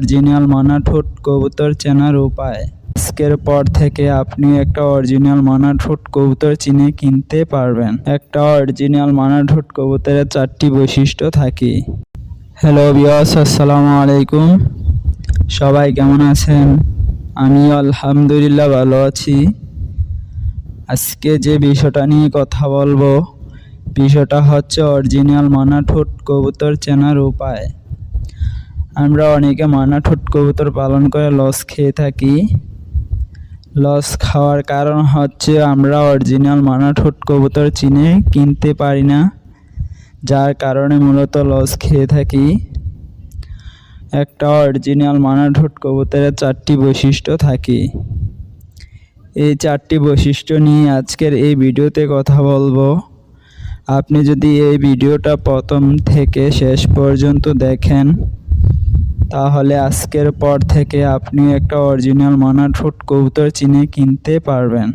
Original মানাঠুট কবুতর চেনার উপায়। আজকের পর থেকে আপনি একটা অরিজিনাল মানাঠুট কবুতর চিনে কিনতে পারবেন। একটা অরিজিনাল মানাঠুট কবুতরের চারটি বৈশিষ্ট্য থাকে। হ্যালো বিয়াস আসসালামু আলাইকুম। সবাই কেমন আছেন? আমি আলহামদুলিল্লাহ ভালো আছি। আজকে যে বিষয়টা নিয়ে কথা বলব, বিষয়টা হচ্ছে অরিজিনাল মানাঠুট কবুতর চেনার উপায়। আমরা অনেকে মানাঠুট কবুতর পালন করে লস খেয়ে থাকি। লস খাওয়ার কারণ হচ্ছে আমরা অরিজিনাল মানাঠুট কবুতর চিনে কিনতে পারি না, যার কারণে মূলত লস খেয়ে থাকি। একটা অরিজিনাল মানাঠুট কবুতরের চারটি বৈশিষ্ট্য থাকে। এই চারটি বৈশিষ্ট্য নিয়ে আজকের এই ভিডিওতে কথা বলব। আপনি যদি এই ভিডিওটা প্রথম থেকে শেষ পর্যন্ত দেখেন তাহলে আজকের পর থেকে আপনি একটা অরিজিনাল মানাঠুট কবুতর চিনে কিনতে পারবেন।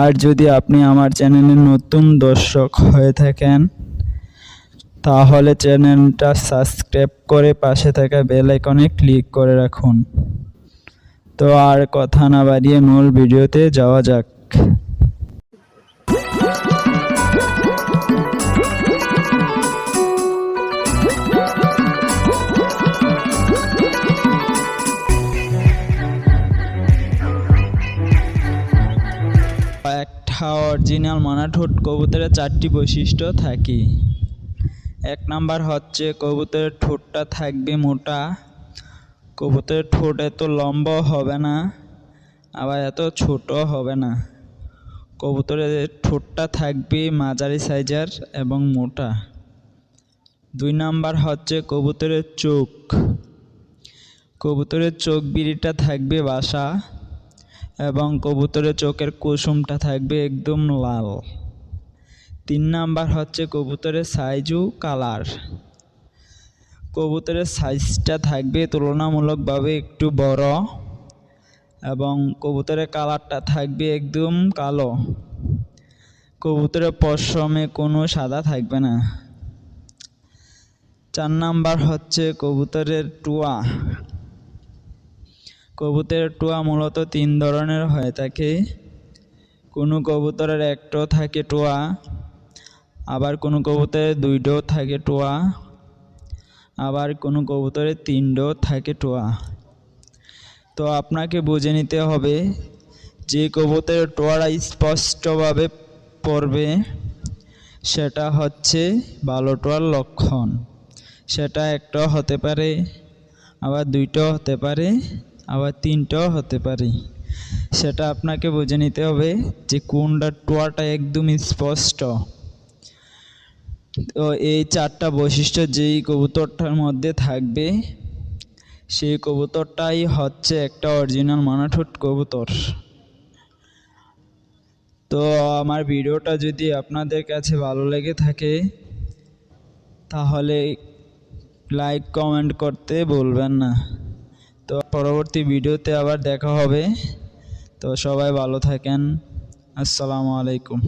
আর যদি আপনি আমার চ্যানেলে নতুন দর্শক হয়ে থাকেন, তাহলে চ্যানেলটা সাবস্ক্রাইব করে পাশে থাকা বেল আইকনে ক্লিক করে রাখুন। তো আর কথা না বাড়িয়ে মূল ভিডিওতে যাওয়া যাক। একটা অরিজিনাল মানাঠুট কবুতরের চারটি বৈশিষ্ট্য থাকে। এক নাম্বার হচ্ছে কবুতরের ঠোঁটটা থাকবে মোটা। কবুতরের ঠোঁট এত লম্বা হবে না, আবার এত ছোট হবে না। কবুতরের ঠোঁটটা থাকবে মাঝারি সাইজের এবং মোটা। দুই নাম্বার হচ্ছে কবুতরের চোখ। কবুতরের চোখ বিড়িটা থাকবে বাসা। এবং কবুতরের চোখের কুসুমটা থাকবে একদম লাল। তিন নাম্বার হচ্ছে কবুতরের সাইজু কালার কবুতরের সাইজটা থাকবে তুলনামূলকভাবে একটু বড় এবং কবুতরের কালারটা থাকবে একদম কালো। কবুতরের পশমে কোনো সাদা থাকবে না। চার নাম্বার হচ্ছে কবুতরের টুয়া। কবুতরের টুয়া মূলত তিন ধরনের হয়ে, থাকে কোনো কবুতরের একটাও থাকে টোয়া, আবার কোনো কবুতরের দুইটাও থাকে টোয়া, আবার কোনো কবুতরের তিনটাও থাকে টোয়া। তো আপনাকে বুঝে নিতে হবে যে কবুতরের টোয়ারা স্পষ্টভাবে পড়বে, সেটা হচ্ছে ভালো টোয়ার লক্ষণ। সেটা একটাও হতে পারে, আবার দুইটাও হতে পারে আবার তিনটাও হতে পারে। সেটা আপনাকে বুঝে নিতে হবে যে কোনটা টোয়াটা একদম স্পষ্ট। তো এই চারটা বৈশিষ্ট্য যেই কবুতরটার মধ্যে থাকবে, সেই কবুতরটাই হচ্ছে একটা অরিজিনাল মানাঠুট কবুতর। তো আমার ভিডিওটা যদি আপনাদের কাছে ভালো লেগে থাকে, তাহলে লাইক কমেন্ট করতে বলবেন না। তো পরবর্তী ভিডিওতে আবার দেখা হবে। তো সবাই ভালো থাকেন। আসসালামু আলাইকুম।